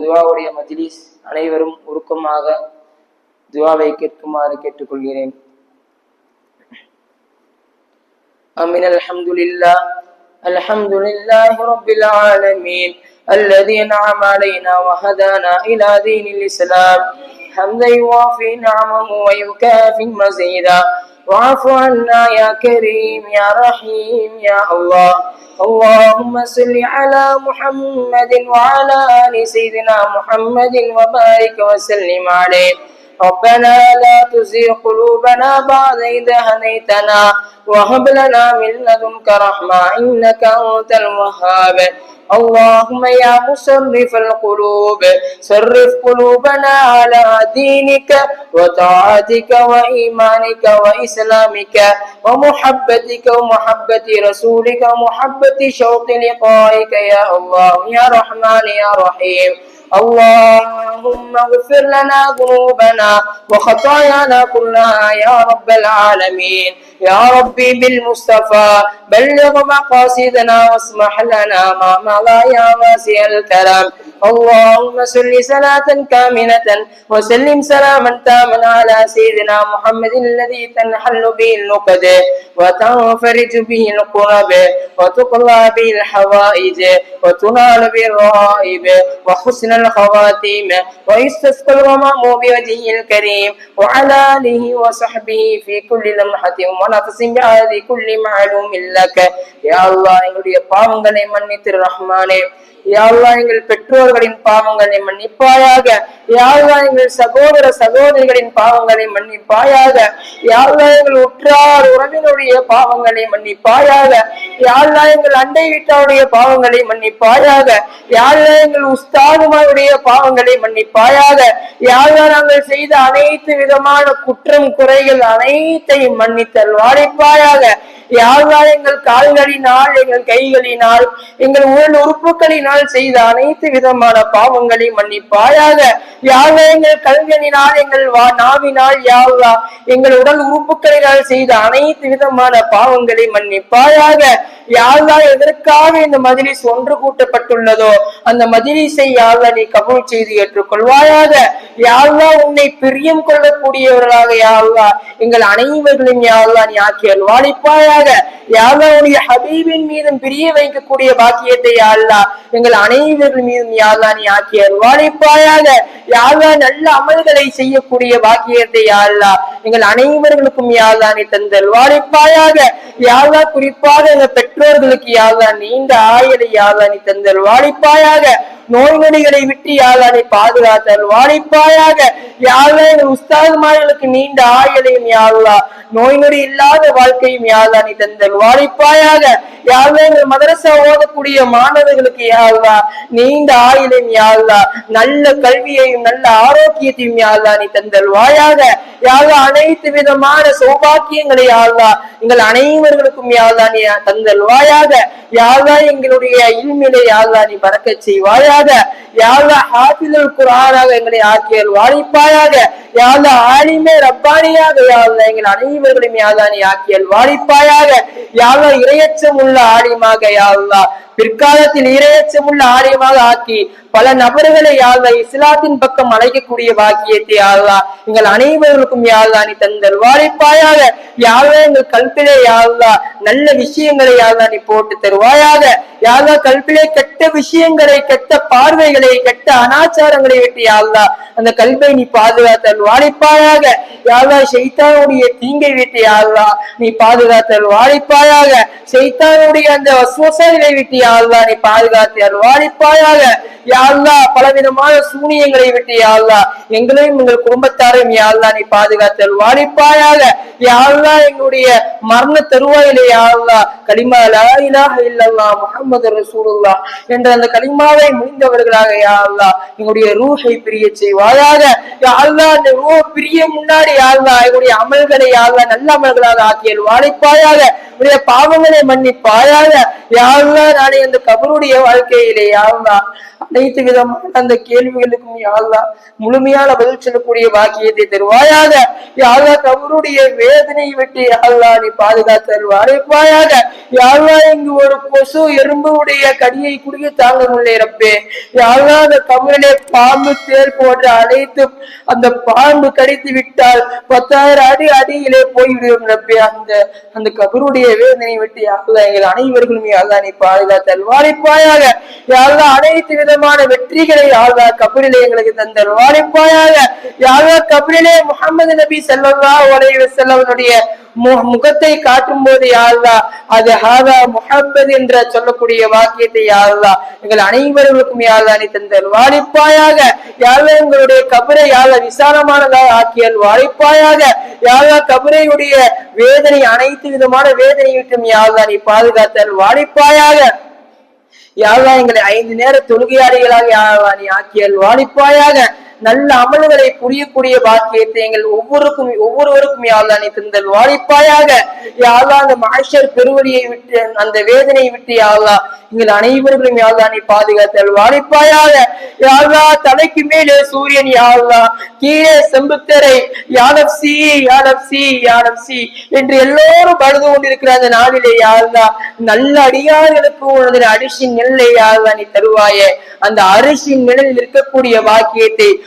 துவாவுடைய மஜ்லிஸ் அனைவரும் உருக்கமாக துவாவை கேட்குமாறு கேட்டுக்கொள்கிறேன் أمين الحمد لله الحمد لله رب العالمين الذي نعم علينا وهدانا إلى دين الإسلام حمدا يوافي نعمه ويكافي مزيدا واعف عنا يا كريم يا رحيم يا الله. اللهم صل على محمد وعلى آل سيدنا محمد وبارك وسلم عليه. ربنا لا تزغ قلوبنا بعد إذ هديتنا وهب لنا من لدنك رحمة إنك أنت الوهاب. اللهم يا مصرف القلوب صرف قلوبنا على دينك وطاعتك وإيمانك وإسلامك ومحبتك ومحبة رسولك ومحبة شوق لقائك يا الله يا رحمن يا رحيم. اللهم اغفر لنا ذنوبنا وخطايانا كلها يا رب العالمين. يا ربي بالمصطفى بلغ مقاصدنا واسمح لنا ما مضى يا واسع الكرم اللهم صل صلاة كاملة وسلم سلاما تاما على سيدنا محمد الذي تنحل به النقد وتنفرج به القرب وتقضى به الحوائج وتنال به الرائب وحسن الخواتيم ويستسقى الغمام بوجهه الكريم وعلى آله وصحبه في كل لمحة ونفس எங்களுடைய பாவங்களை மன்னித்து ரஹ்மானே. யாழ்வா எங்கள் பெற்றோர்களின் பாவங்களை மன்னிப்பாயாக. யாழ்வா எங்கள் சகோதர சகோதரிகளின் பாவங்களை மன்னிப்பாயாக. யாழ்வா எங்கள் உற்றார் உறவினுடைய பாவங்களை மன்னிப்பாயாக. யாழ்வா எங்கள் அண்டை வீட்டாருடைய பாவங்களை மன்னிப்பாயாக. யாழ்வா எங்கள் உஸ்தாதுமாருடைய பாவங்களை மன்னிப்பாயாக. யாழ்வா நாங்கள் செய்த அனைத்து விதமான குற்றம் குறைகள் அனைத்தையும் மன்னித்தல் வாழைப்பாயாக யாழ்வா எங்கள் கால்களினால் எங்கள் கைகளினால் எங்கள் உடல் உறுப்புகளினால் கண்களினால் செய்த அனைத்து விதமான பாவங்களை மன்னிப்பாயாக. யாழ்லா எங்கள் கல்களினால் எங்கள் வா நாவினால் யாழ்லா எங்கள் உடல் உறுப்புகளினால் செய்த அனைத்து விதமான பாவங்களை மன்னிப்பாயாக. யாழ்லா எதற்காக இந்த மஜ்லிஸ் ஒன்று கூட்டப்பட்டுள்ளதோ அந்த மஜ்லிஸை யாழ்லா நீ கபூல் செய்து ஏற்றுக்கொள்வாயாக. யாழ்லா உன்னை பிரியம் கொள்ளக்கூடியவர்களாக யாழ்லா எங்கள் அனைவர்களையும் யாழ்லா நீ ஆக்கியல் வாழிப்பாயாக யாழ்லா உடைய ஹபீபின் மீதும் பிரிய வைக்கக்கூடிய பாக்கியத்தை யாழ்லா எங்கள் அனைவர்கள் மீதும் யாழ்லா நீ ஆக்கியல் வாழிப்பாயாக யாழ்லா நல்ல அமல்களை செய்யக்கூடிய பாக்கியத்தை யாழ்லா. எங்கள் அனைவர்களுக்கும் யாழ்லா நீ தந்தல் வாழிப்பாயாக யாழ்லா குறிப்பாக எங்கள் பெற்றோர்களுக்கு யாழ்லா நீண்ட ஆயலை யாழ்லா நீ தந்தல் வாழிப்பாயாக நோய் நொடிகளை விட்டு யாழ்லா நீ பாதுகாத்தல் வாழிப்பாயாக யாழ்லா எங்கள் உஸ்தாதுமார்களுக்கு நீண்ட ஆயலையும் யாழ்லா நோய் நொடி இல்லாத வாழ்க்கையும் யாழ்லா நீ தந்தல் வாழிப்பாயாக யாழ்லா எங்கள் மதரசா ஓதக்கூடிய மாணவர்களுக்கு யாழ்லா நீண்ட ஆயிலையும் யாழ்லா நல்ல கல்வியையும் நல்ல ஆரோக்கியத்தையும் யாழ்லா நீ தந்தல் வாயாக யாழ்லா அனைத்து விதமான சௌபாக்கியங்களை யாழ்லா எங்கள் அனைவர்களுக்கும் யாழ்லா நீ தந்தல் வாயாக யாழ்லா எங்களுடைய இல்மிலை யாழ்லா நீ பறக்கச் செய்வாயாக யாழ்லா ஹாஃபிதுல் குரானாக எங்களை ஆக்கியல் வாழிப்பாயாக. யாழ்லா ஆலிமே ரப்பானியாக யாழ்லா எங்கள் அனைவர்களையும் யாழ்லா நீ ஆக்கியல் வாழிப்பாயாக. யாழ்லா இரையச்சம் உள்ள ஆலிமாக யாழ்லா பிற்காலத்தில் இரையச்சம் உள்ள ஆலயமாக ஆக்கி பல நபர்களை யாழ்லா இஸ்லாத்தின் பக்கம் அழைக்கக்கூடிய பாக்கியத்தை யாழ்லா எங்கள் அனைவர்களுக்கும் யாழ்லா நீ தந்தல் வாழைப்பாயாக யாழ்லா எங்கள் கல்பிலே யாழ்லா நல்ல விஷயங்களை யாழ்லா நீ போட்டு தருவாயாக. யாழ்லா கல்பிலே கெட்ட விஷயங்களை கெட்ட பார்வைகளை கெட்ட அனாச்சாரங்களை விட்டு யாழ்லா அந்த கல்பை நீ பாதுகாத்தல் வாழிப்பாயாக யாழ்லா ஷைத்தானுடைய தீங்கை விட்டு யாழ்லா நீ பாதுகாத்தல் வாழிப்பாயாக ஷைத்தானுடைய அந்த வசுவசங்களை விட்டு யாழ்லா நீ பாதுகாத்தல் வாழிப்பாயாக யாழ்லா பலவிதமான சூனியங்களை விட்டு யாழ்லா எங்களையும் எங்கள் குடும்பத்தாரையும் யாழ்லா நீ பாதுகாத்தல் வாழிப்பாயாக யாழ்லா எங்களுடைய மரண தருவாயிலே யாழ்லா கலிமா லா இலாஹ இல்லல்லா முகமது ரசூலுல்லா என்ற அந்த கலிமாவை முடிந்தவர்களாக யாழ்லா எங்களுடைய ரூஹை பிரிய செய்வாயாக. யாழ்லா அந்த ரூ பிரிய முன்னாடி யாழ்லா எங்களுடைய அமல்களை யாழ்லா நல்ல அமல்களாக ஆக்கியல். வாழைப்பாயாக உடைய பாவங்களை மன்னிப்பாயாக. யாழ்லா நாளை அந்த கபருடைய வாழ்க்கையிலே யாழ்லா? அனைத்து விதமான அந்த கேள்விகளுக்கும் யாழ்லா? முழுமையான பதில் சொல்லக்கூடிய பாக்கியத்தை தருவாயாக. யாழ்லா கபருடைய வேதனையை விட்டு யாழ்லா நீ பாதுகாத்து தருவாயாக யாரா இங்கு ஒரு கொசு எறும்புடைய கடியை குடிய தாங்க முடியல ரப்பே. யாரா அந்த கபரிலே பாம்பு தேர் போன்ற அனைத்து அந்த பாம்பு கடித்து விட்டால் பத்தாயிரம் அடி அடியிலே போய்விடுவோம் ரப்பே. அந்த அந்த கபருடைய வேதனை விட்டு யாழ்லா எங்கள் அனைவர்களும் யாழ்லா நீ பாதுகாத்து வாழிப்பாயாக யாரா அனைத்து விதமான வெற்றிகளை யாரா கபிலே எங்களுக்கு தந்தல். வாழிப்பாயாக யாரா கபரிலே முகமது நபி செல்லல்லா உலக செல்லவனுடைய முகத்தை காட்டும் போது யாருலா அது ஹாதா முஹம்மது என்ற சொல்லக்கூடிய வாக்கியத்தை யாருலா எங்கள் அனைவர்களுக்கும் யாருலா நீ தந்தல். வாழிப்பாயாக யாரா எங்களுடைய கபரை யாரா விசாலமானதாக ஆக்கியல். வாழிப்பாயாக யாரா கபரையுடைய வேதனை அனைத்து விதமான வேதனை விட்டும் யாரா நீ பாதுகாத்தல். வாழிப்பாயாக யாரா எங்களை ஐந்து நேர தொழுகையாளிகளாக யாரா நீ ஆக்கியல் வாழிப்பாயாக நல்ல அமல்களை புரியக்கூடிய பாக்கியத்தை எங்கள் ஒவ்வொருக்கும் ஒவ்வொருவருக்கும் யாழ்லா நீ தந்தல். வாழிப்பாயாக யாழ்லா அந்த மாஷர் பெருவழியை விட்டு அந்த வேதனையை விட்டு யாழ்லா எங்கள் அனைவர்களும் யாழ்லா நீ பாதுகாத்தல். வாழிப்பாயாக யாழ்லா தலைக்கு மேலே சூரியன் யாழ்லா கீழே செம்புத்தரை யானப்சி யானப்சி யானப்சி என்று எல்லோரும் பழுது கொண்டிருக்கிற அந்த நாளிலே யாழ்லா நல்ல அடியார்களுக்கு உனது அரிசி நெல்லை யாழ்லா நீ தருவாயே. அந்த அரிசி நிழலில் இருக்கக்கூடிய வாக்கியத்தை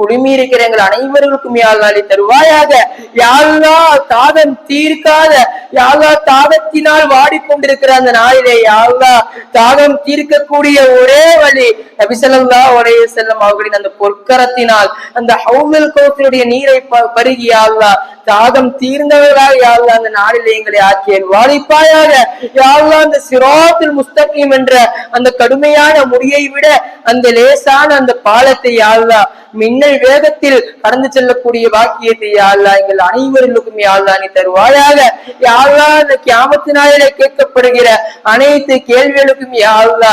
குழுமி இருக்கிற எங்கள் அனைவர்களுக்கும் யாழ்நாளை தருவாயாக யாழ்லா தாகம் தீர்க்காத யாழ்லா தாகத்தினால் வாடிக்கொண்டிருக்கிற அந்த நாளிலே யாழ்லா தாகம் தீர்க்கக்கூடிய ஒரே வழி நபிசல்லா உடைய செல்லும் அவர்களின் அந்த பொற்கரத்தினால் அந்த ஹவுமில் கோத்தினுடைய நீரை பருகி யாழ்லா தாகம் தீர்ந்தவர்களாக யாழ்லா அந்த நாளிலே எங்களை ஆக்கியல் வாழிப்பாயாக யாழ்லா அந்த சிரோத்தில் முஸ்தகிம் என்ற அந்த கடுமையான முடியை விட அந்த லேசான அந்த பாலத்தை யாழ்லா மின்னல் வேகத்தில் கடந்து செல்லக்கூடிய வாக்கியத்தை யாழ்லா எங்கள் அனைவர்களுக்கும் யாழ்லா நீ தருவாயாக. யாழ்லா அந்த கியாமத்தினாலே கேட்கப்படுகிற அனைத்து கேள்விகளுக்கும் யாழ்லா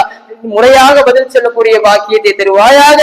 முறையாக பதில் சொல்லக்கூடிய வாக்கியத்தை தருவாயாக.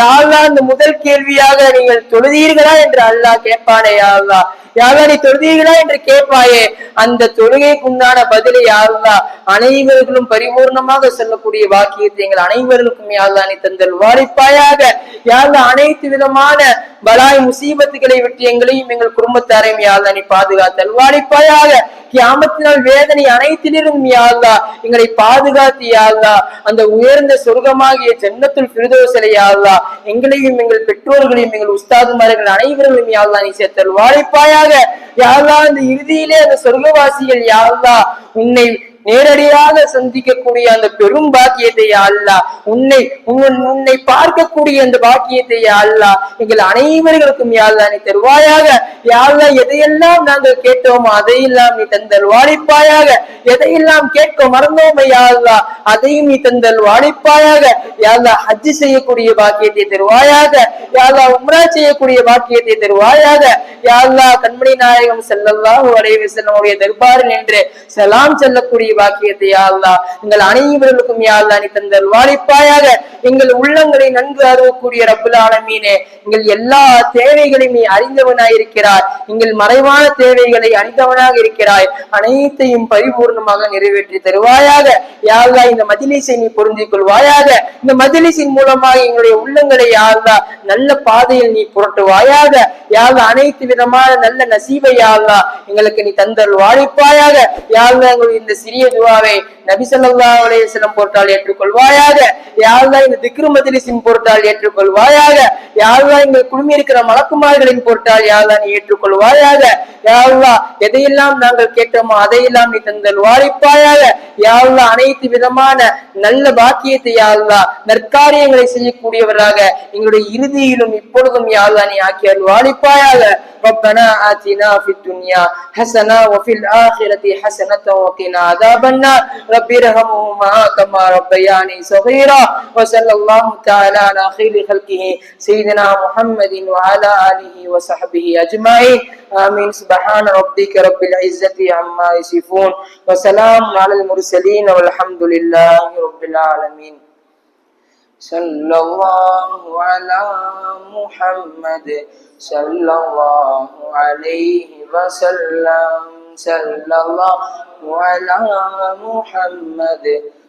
யாழ்லா அந்த முதல் கேள்வியாக நீங்கள் தொழுதீர்களா என்று அல்லாஹ் கேட்பானே யாழ்லா. யாரா நீ தொழுதீர்களா என்று கேட்பாயே. அந்த தொழுகைக்கு உண்டான பதிலை யாருலா அனைவர்களும் பரிபூர்ணமாக சொல்லக்கூடிய வாக்கியத்தை எங்கள் அனைவர்களுக்கும் யாருலா நீ தந்தல் வாரிப்பாயாக. யாருலா அனைத்து விதமான பலாய் முசீபத்துகளை விட்டு எங்களையும் எங்கள் குடும்பத்தாரையும் யாருலா நீ பாதுகாத்தல். வாடிப்பாயாக கியாமத்தினால் வேதனை அனைத்திலிருந்தும் யாருலா எங்களை பாதுகாத்து யாருலா அந்த உயர்ந்த சொர்க்கமாகிய ஜன்னத்துள் பிரதோசலை யாருலா எங்களையும் எங்கள் பெற்றோர்களையும் எங்கள் உஸ்தாதுமார்கள் அனைவர்களும் யாருலா நீ சேர்த்தல். வாழைப்பாயாக யாருலா அந்த இறுதியிலே அந்த சொர்க்கவாசிகள் யாருலா உன்னை நேரடியாக சந்திக்கக்கூடிய அந்த பெரும் பாக்கியத்தை அல்லா உன்னை உன்னை பார்க்கக்கூடிய அந்த பாக்கியத்தை அல்லா எங்கள் அனைவர்களுக்கும் யாழ்லா நீ தருவாயாக. யாழ்லா எதையெல்லாம் நாங்கள் கேட்டோமோ அதையெல்லாம் நீ தந்தல் வாழிப்பாயாக எதையெல்லாம் கேட்க மறந்தோமே யாழ்லா அதையும் நீ தந்தல் வாழிப்பாயாக யாழ்லா ஹஜ்ஜி செய்யக்கூடிய பாக்கியத்தை தருவாயாக. யாழ்லா உம்ரா செய்யக்கூடிய பாக்கியத்தை தருவாயாக. யாழ்லா கண்மணி நாயகம் செல்லல்லாஹு அலைஹி செல்லமுடைய தர்பாரில் என்று செலாம் செல்லக்கூடிய பாக்கியத்தை யாழ்லா எங்கள் அனைவர்களுக்கும் யாழ்லா நீ தந்தல் வாழிப்பாயாக எங்கள் உள்ளங்களை நன்கு அறிவக்கூடிய ரப்புல் ஆலமீனே. எங்கள் எல்லா தேவைகளையும் நீ அறிந்தவனாய் இருக்கிறாய். எங்கள் மறைவான தேவைகளை அறிந்தவனாக இருக்கிறாய். அனைத்தையும் பரிபூர்ணமாக நிறைவேற்றி தருவாயாக. யாழ்லா இந்த மதிலிசை நீ பொருந்திக் கொள்வாயாக. இந்த மதிலிசின் மூலமாக எங்களுடைய உள்ளங்களை யாழ்லா நல்ல பாதையில் நீ புரட்டுவாயாக. யாழ்லா அனைத்து விதமான நல்ல நசீவை யாழ்லா எங்களுக்கு நீ தந்தல் வாழிப்பாயாக யாழ்லா எங்களுடைய இந்த சிறிய துவாவை நபிசல்லா அலையம் போட்டால் ஏற்றுக்கொள்வாயாக. யாழ்லா இந்த திக்ரு மதிலிசின் பொருட்டால் ஏற்றுக்கொள்வாயாக. யாழ்லா இங்க குழுமி இருக்கிற மலக்குமார்களின் பொருட்டால் யாழ்தான் நீ ஏற்றுக்கொள்வாயாக. யாழ்லா எதையெல்லாம் நாங்கள் கேட்டோமோ அதையெல்லாம் நீ தந்தல் வாழிப்பாயாக யாழ்லா அனைத்து விதமான நல்ல பாக்கியத்தை யாழ்லா நற்காரியங்களை செய்யக்கூடியவராக எங்களுடைய இறுதியிலும் இப்பொழுதும் யாழ்லா நீ ஆக்கியால் வாழிப்பாயாக ربنا آتنا في الدنيا حسنة وفي الآخرة حسنة وقنا عذاب النار رب ارحمهما كما ربياني صغيرا وصلى الله تعالى على خير خلقه سيدنا محمد وعلى آله وصحبه أجمعين آمين. سبحان ربك رب العزة عما يصفون وسلام على المرسلين والحمد لله رب العالمين. صلى الله على محمد صلى الله عليه وسلم. صلى الله على محمد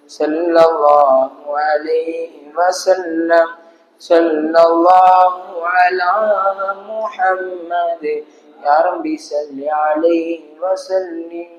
صلى الله عليه وسلم. صلى الله على محمد يا ربي صل عليه وسلم